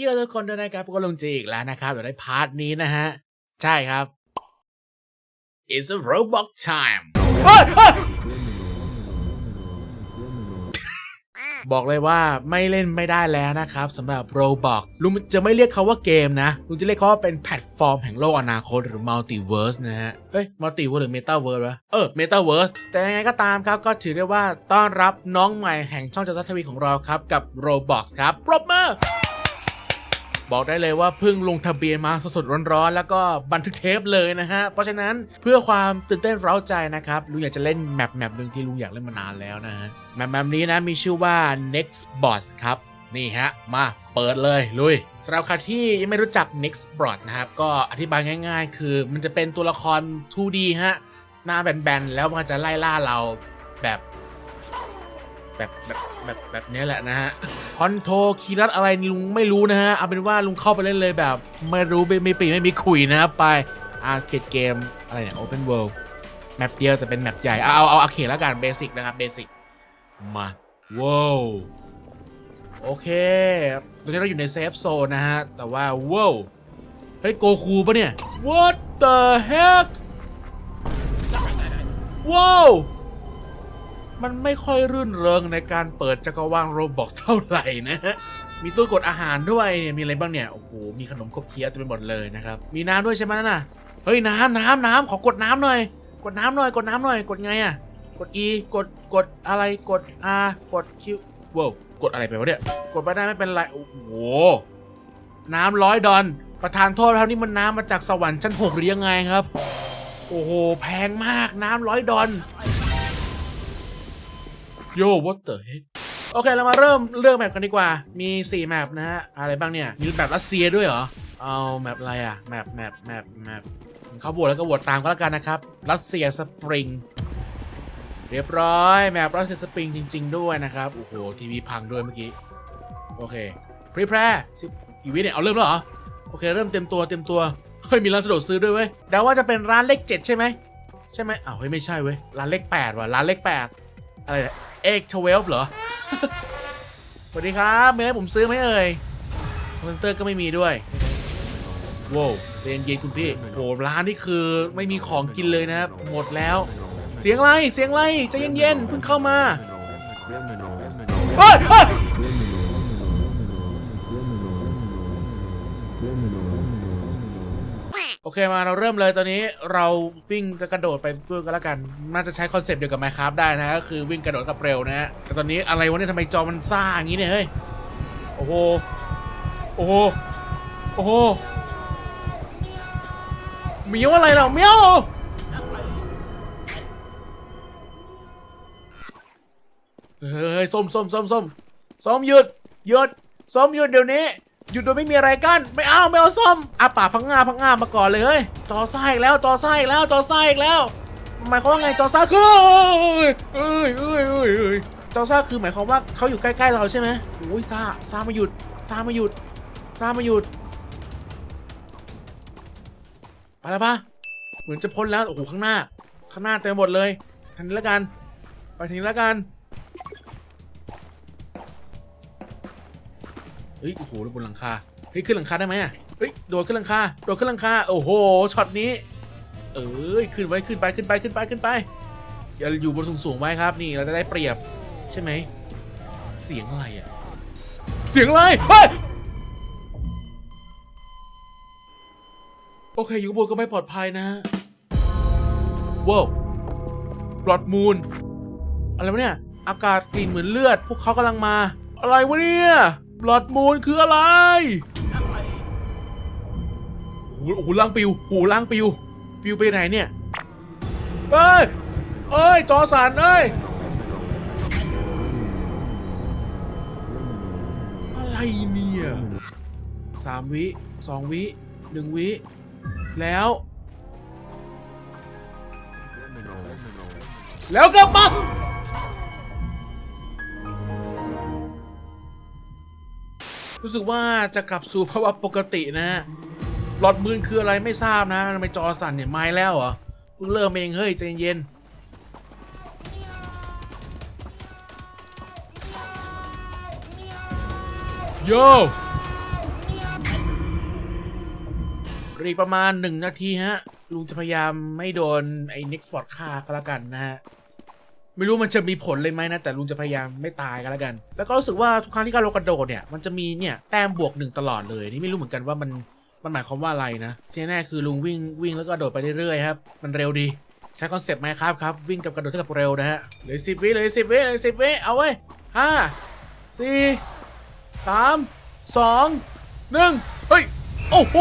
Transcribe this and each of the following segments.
เยอะทุกคนด้วยนะครับพวกลงจีอีกแล้วนะครับเดี๋ยวได้พาร์ทนี้นะฮะ ใช่ครับ It's a Roblox time บอกเลยว่าไม่เล่นไม่ได้แล้วนะครับสำหรับ Roblox ลุงจะไม่เรียกเขาว่าเกมนะ ลุงจะเรียกเขาว่าเป็นแพลตฟอร์มแห่งโลกอนาคตหรือ Multiverse นะฮะ เอ้ย Multiverse หรือ Metaverse วะเออ Metaverse แต่ยังไงก็ตามครับ ก็ถือได้ว่าต้อนรับน้องใหม่แห่งช่องจัสทวีของเราครับ กับ Roblox ครับปรบมือ บอกได้เลยว่าเพิ่งลงทะเบียนมาสดๆร้อนๆ แล้วก็บันทึกเทปเลยนะฮะ เพราะฉะนั้นเพื่อความตื่นเต้นเร้าใจนะครับลุงอยากจะเล่นแมปแมปหนึ่งที่ลุงอยากเล่นมานานแล้วนะฮะแมปแมปนี้นะมีชื่อว่า next boss ครับนี่ฮะ มาเปิดเลย ลุยสำหรับใครที่ยังไม่รู้จัก next boss นะครับ ก็อธิบายง่าย ๆ คือมันจะเป็นตัวละคร 2D ฮะหน้าแบนๆ แล้วมันจะไล่ล่าเราแบบ แบบแบบแบบแบบนี้แหละนะฮะคอนโทรคีย์ลัดอะไรลุงไม่รู้นะฮะเอาเป็นว่าลุงเข้าไปเล่นเลยแบบ ไม่รู้ไม่ไม่ปีไม่มีคุยนะครับไปอาร์เคดเกมอะไรเนี่ย Open World แมปเดียวแต่เป็นแมปใหญ่เอาเอาเอาอาร์เคดแล้วกันเบสิกนะครับเบสิกมาว้าวโอเคตอนนี้เราอยู่ในเซฟโซนนะฮะ แต่ว่าว้าวเฮ้ยโกคูปะเนี่ย What the heck ว้าว มันไม่ค่อยรื่นเริงในการเปิดจักรวาลโรบอกเท่าไหร่นะฮะมีตู้กดอาหารด้วยเนี่ยมีอะไรบ้างเนี่ยโอ้โหมีขนมครบเคี้ยวเต็มไปหมดเลยนะครับมีน้ำด้วยใช่ไหมน่ะเฮ้ยน้ำน้ำน้ำขอกดน้ำหน่อย กดน้ำหน่อย กดน้ำหน่อย กดไงอะกด E กดกดอะไรกด R กด Q ว้าวกดอะไรไปวะเนี่ยกดไปได้ไม่เป็นไรโอ้โหน้ำร้อยดอนประธานโทษครับนี่มันน้ำมาจากสวรรค์ชั้นหกหรือยังไงครับ โอ้โหแพงมากน้ำร้อยดอน โย่ what the heck โอเค เรามาเริ่มเลือกแมปกันดีกว่า มี 4 แมปนะฮะ อะไรบ้างเนี่ย มีแบบรัสเซียด้วยเหรอ เอาแมปอะไรอะแมปแมปแมปแมปเขาบวชแล้วก็บวชตามก็แล้วกันนะครับ รัสเซียสปริง เรียบร้อย แมปรัสเซียสปริงจริง ๆ ด้วยนะครับ โอ้โห ทีวีพังด้วยเมื่อกี้ โอเคพรีแพร์สิอีวิเนี่ยเอาเริ่มแล้วเหรอ โอเค เริ่มเต็มตัวเต็มตัว เฮ้ย มีร้านสะดวกซื้อด้วยเว้ยเดาว่าจะเป็นร้านเลขเจ็ดใช่ไหม ใช่ไหมอ้าวเฮ้ยไม่ใช่เว้ย ร้านเลขแปดว่ะ ร้านเลขแปดอะไร เอ็กทเวลเหรอ สวัสดีครับมีอะไรให้ผมซื้อไหมเอ่ยคอนเซนเตอร์ก็ไม่มีด้วยว้าวเย็นเย็นคุณพี่โหร้านนี่คือไม่มีของกินเลยนะครับ หมดแล้ว เสียงไรเสียงอะไรใจเย็นๆเพิ่งเข้ามาเฮ้ย โอเคมาเราเริ่มเลยตอนนี้เราวิ่งกระโดดไปด้วยกันแล้วกันน่าจะใช้คอนเซปต์เดียวกับ Minecraft ได้นะก็คือวิ่งกระโดดกับเร็วนะฮะแต่ตอนนี้อะไรวะเนี่ยทำไมจอมันซ่าอย่างนี้เนี่ยเฮ้ยโอ้โหโอ้โหโอ้โหเมียวอะไรเราเมียวเฮ้ยส้มส้มส้มส้มส้มหยุดหยุดส้มหยุดเดี๋ยวนี้ หยุดโดยไม่มีอะไรกั้นไม่เอาไม่เอาส้มอาปากพังงาพังงามาก่อนเลยเฮ้ยจอซ่าอีกแล้วจอซ่าอีกแล้วจอซ่าอีกแล้วหมายความว่าไงจอซ่าคือเอ้ยเอ้ยเอ้ยเอ้ยจอซ่าคือหมายความว่าเขาอยู่ใกล้ๆเราใช่ไหมโอ้ยซ่าซ่ามาหยุดซ่ามาหยุดซ่ามาหยุดไปแล้วปะเหมือนจะพ้นแล้วโอ้โหข้างหน้า ข้างหน้าเต็มหมดเลยทางนี้แล้วกัน ไปทางนี้แล้วกัน ฮ้ยโอ้โหบนหลังคาเฮ้ยขึ้นหลังคาได้ไหมอะเฮ้ยโดดขึ้นหลังคาโดดขึ้นหลังคาโอ้โหช็อตนี้ เอ้ยขึ้นไว้ขึ้นไปขึ้นไปขึ้นไปขึ้นไปอย่าอยู่บนสูงๆไว้ครับนี่เราจะได้เปรียบใช่ไหมเสียงอะไรอะเสียงอะไรเฮ้ยโอเคอยู่บนก็ไม่ปลอดภัยนะว้าวบลอดมูนอะไรวะเนี่ย อากาศกลิ่นเหมือนเลือด พวกเขากำลังมา อะไรวะเนี่ย บลอดมูนคืออะไรโอ้โหโอ้โหล่างปิวโอ้โหล่างปิว ปิวไปไหนเนี่ย เอ้ย เอ้ย จอสารเอ้ย อะไรเนี่ยสามวิสองวิหนึ่งวิ แล้ว แล้วกลับมา รู้สึกว่าจะกลับสู่ภาวะปกตินะฮะหลอดมืนคืออะไรไม่ทราบนะทำไมจอสั่นเนี่ยไม่แล้วเหรอเพิ่งเริ่มเองเฮ้ยใจเย็นโย่รีประมาณหนึ่งนาทีฮะ ลุงจะพยายามไม่โดนไอ้ Next Spot ฆ่าก็แล้วกันนะฮะ ไม่รู้มันจะมีผลเลยไหมนะ แต่ลุงจะพยายามไม่ตายก็แล้วกัน แล้วก็รู้สึกว่าทุกครั้งที่การลงกระโดดเนี่ยมันจะมีเนี่ยแต้มบวกหนึ่งตลอดเลยนี่ไม่รู้เหมือนกันว่ามันมันหมายความว่าอะไรนะที่แน่คือลุงวิ่งวิ่งแล้วก็โดดไปเรื่อยๆครับมันเร็วดีใช้คอนเซปต์ไหมครับครับวิ่งกับกระโดดเท่ากับเร็วนะฮะเหลือสิบวิเหลือสิบวิเหลือสิบวิเอาไว้ห้าสี่สามสองหนึ่งเฮ้ยโอ้โห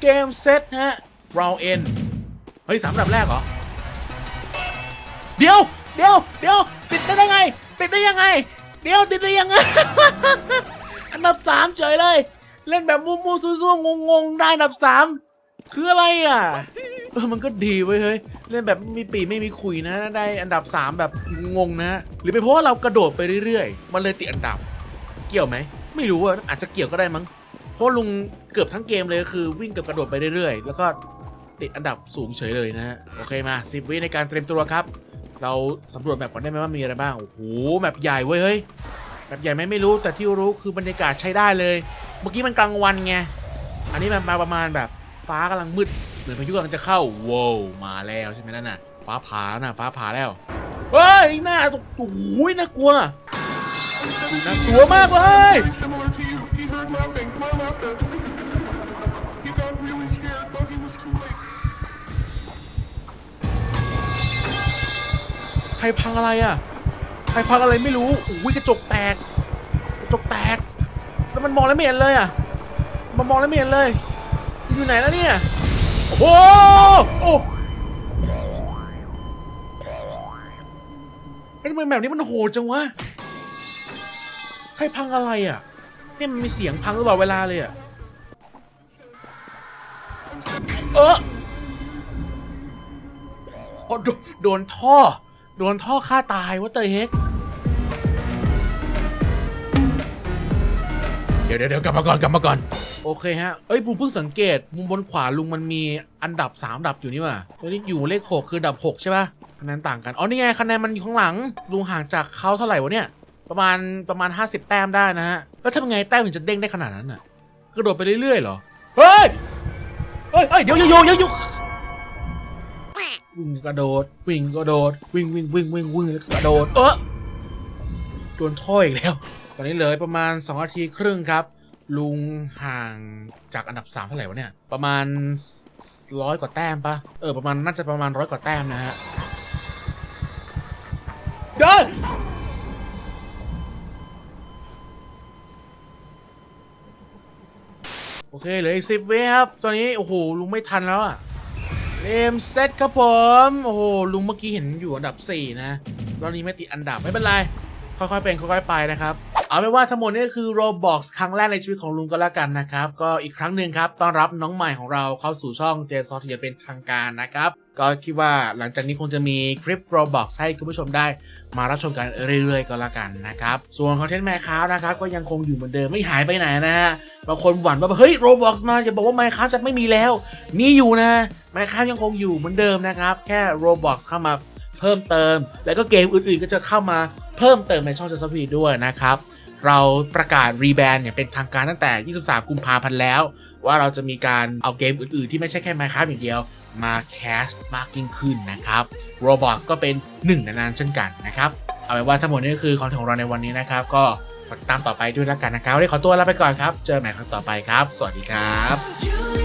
เกมเซตฮะเราเอ็นเฮ้ยสามอันดับแรกเหรอเดี๋ยว เดี๋ยวเดี๋ยวติดได้ยังไง ติดได้ยังไง เดี๋ยวติดได้ยังไง อันดับสามเฉยเลย เล่นแบบมูๆซั่วๆงงๆได้อันดับสามคืออะไรอะเออมันก็ดีเว้ยเฮ้ยเล่นแบบไม่มีปีไม่มีขุยนะ ได้อันดับสามแบบงงนะ หรือเป็นเพราะว่าเรากระโดดไปเรื่อยๆ มันเลยติดอันดับ เกี่ยวไหม ไม่รู้อะอาจจะเกี่ยวก็ได้มั้งเพราะลุงเกือบทั้งเกมเลยคือวิ่งกับกระโดดไปเรื่อยๆ แล้วก็ติดอันดับสูงเฉยเลยนะฮะโอเคมา 10 วิในการเตรียมตัวครับ เราสำรวจแบบก่อนได้ไหมว่ามีอะไรบ้าง โอ้โหแบบใหญ่เว้ยเฮ้ยแบบใหญ่ไหมไม่รู้ แต่ที่รู้คือบรรยากาศใช้ได้เลย เมื่อกี้มันกลางวันไง อันนี้มันมาประมาณแบบฟ้ากำลังมืดเหมือนพายุกำลังจะเข้าว้าวมาแล้วใช่ไหมนั่นน่ะ ฟ้าผ่าแล้วน่ะ ฟ้าผ่าแล้วเฮ้ยหน้าโอ้โหน่ากลัวน่ากลัวมากเลย ใครพังอะไรอะ ใครพังอะไรไม่รู้อุ้ยกระจกแตก กระจกแตก แล้วมันมองแล้วไม่เห็นเลยอะ มันมองแล้วไม่เห็นเลย อยู่ไหนแล้วเนี่ย โอ้โหโอ้เฮ้ยทำไมแบบนี้มันโหดจังวะ ใครพังอะไรอะ เนี่ยมันมีเสียงพังตลอดเวลาเลยอะ เออโอ้โดโดนท่อ โดนท่อฆ่าตายว่าเตยเฮกเดี๋ยวเดี๋ยวเดี๋ยวกลับมาก่อนกลับมาก่อน โอเคฮะ เอ้ยผมเพิ่งสังเกต มุมบนขวาลุงมันมีอันดับ 3 อันดับอยู่นี่ว่ะตัวนี้อยู่เลข 6 คืออันดับ 6 ใช่ป่ะคะแนนต่างกัน อ๋อ นี่ไงคะแนนมันอยู่ข้างหลัง ลุงห่างจากเขาเท่าไหร่วะเนี่ย ประมาณประมาณ 50 แต้มได้นะฮะ แล้วทำไงแต้มถึงจะเด้งได้ขนาดนั้นน่ะ กระโดดไปเรื่อยๆเหรอ เฮ้ย เฮ้ยเฮ้ยเดี๋ยวโยโยโยโย วิ่งกระโดด วิ่งกระโดด วิ่งวิ่งวิ่งวิ่งวิ่งแล้วกระโดด เออโดนท่ออีกแล้ว ตอนนี้เหลือประมาณ2นาทีครึ่งครับ ลุงห่างจากอันดับ3เท่าไหร่วะเนี่ย ประมาณร้อยกว่าแต้มปะเออประมาณน่าจะประมาณร้อยกว่าแต้มนะฮะเดินโอเคเหลืออีกสิบเวครับ ตอนนี้ โอ้โห ลุงไม่ทันแล้วอะ เกมเซตครับผม โอ้โหลุงเมื่อกี้เห็นอยู่อันดับ 4 นะรอบนี้ไม่ติดอันดับไม่เป็นไร ค่อยๆเป็นค่อยๆไปนะครับ เอาเป็นว่าทั้งหมดนี้คือ Roblox ครั้งแรกในชีวิตของลุงก็แล้วกันนะครับ ก็อีกครั้งหนึ่งครับต้อนรับน้องใหม่ของเราเข้าสู่ช่องเจซอสอย่างเป็นทางการนะครับ ก็คิดว่าหลังจากนี้คงจะมีคลิป Roblox ให้คุณผู้ชมได้ มารับชมกันเรื่อยๆก็แล้วกันนะครับ ส่วนคอนเทนต์แมคคานะครับก็ยังคงอยู่เหมือนเดิมไม่หายไปไหนนะฮะบางคนหวั่นว่าเฮ้ย Roblox มาจะบอกว่า Minecraft จะไม่มีแล้ว มีอยู่นะ Minecraft ยังคงอยู่เหมือนเดิมนะครับแค่ Roblox เข้ามาเพิ่มเติม แล้วก็เกมอื่นๆก็จะเข้ามา เพิ่มเติมในช่องจัสพีด้วยนะครับ เราประกาศรีแบรนด์เนี่ยเป็นทางการตั้งแต่ 23 กุมภาพันธ์แล้ว ว่าเราจะมีการเอาเกมอื่นๆ ที่ไม่ใช่แค่ Minecraft อย่างเดียวมาแคสต์มากยิ่งขึ้นนะครับ Roblox ก็เป็นหนึ่งในนั้นเช่นกันนะครับเอาเป็นว่าทั้งหมดนี้ก็คือคอนเทนต์ของเราในวันนี้นะครับ ก็ติดตามต่อไปด้วยแล้วกันนะครับวันนี้ขอตัวลาไปก่อนครับ เจอกันใหม่ครั้งต่อไปครับ สวัสดีครับ yeah.